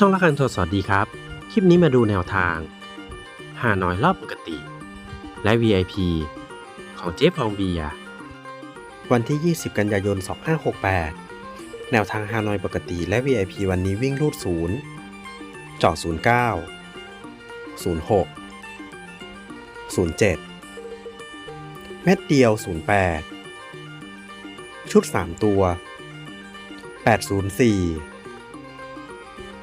ช่องละคันโทรสวัสดีครับ คลิปนี้มาดูแนวทางหาน้อยรอบปกติ และ VIP ของเจ๊ฟองเบีย วันที่ 20 กันยายน 2568 แนวทางฮานอยปกติและ VIP วันนี้วิ่งรูดศูนย์เจาะ 09 06 07 เม็ดเดียว 08 ชุด 3 ตัว 804